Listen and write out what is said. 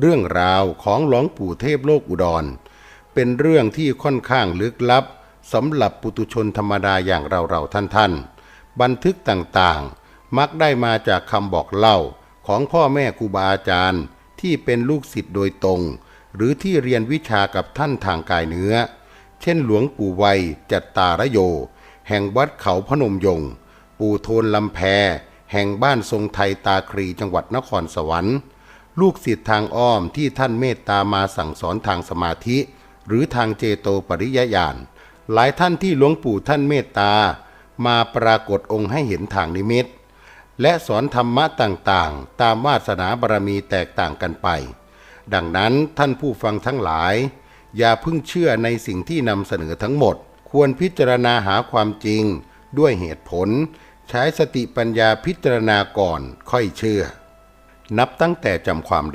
เรื่องราวของหลวงปู่เทพโลกอุดร เป็นเรื่องที่ค่อนข้างลึกลับสำหรับปุตุชนธรรมดาอย่างเราๆท่านๆ บันทึกต่างๆ มักได้มาจากคำบอกเล่าของพ่อแม่ครูบาอาจารย์ ที่เป็นลูกศิษย์โดยตรง หรือที่เรียนวิชากับท่านทางกายเนื้อ เช่นหลวงปู่ไวยจัตตารโย แห่งวัดเขาพนมยงค์ปู่โทนลำแพแห่งบ้านทรงไทยตาครีจังหวัดนครสวรรค์ ลูกศิษย์ทางอ้อมที่ท่านเมตตามาสั่งสอนทางสมาธิ หรือทางเจโตปริยญาณหลายท่านที่หลวงปู่ท่านเมตตา มาปรากฏองค์ให้เห็นทางนิมิต และสอนธรรมะต่างๆ ตามวาสนาบารมีแตกต่างกันไป ดังนั้นท่านผู้ฟังทั้งหลาย อย่าพิ่งเชื่อในสิ่งที่นำเสนอทั้งหมด ควรพิจารณาหาความจริง ด้วยเหตุผล ใช้สติปัญญาพิจารณาก่อนค่อยเชื่อ นับตั้งแต่จำความได้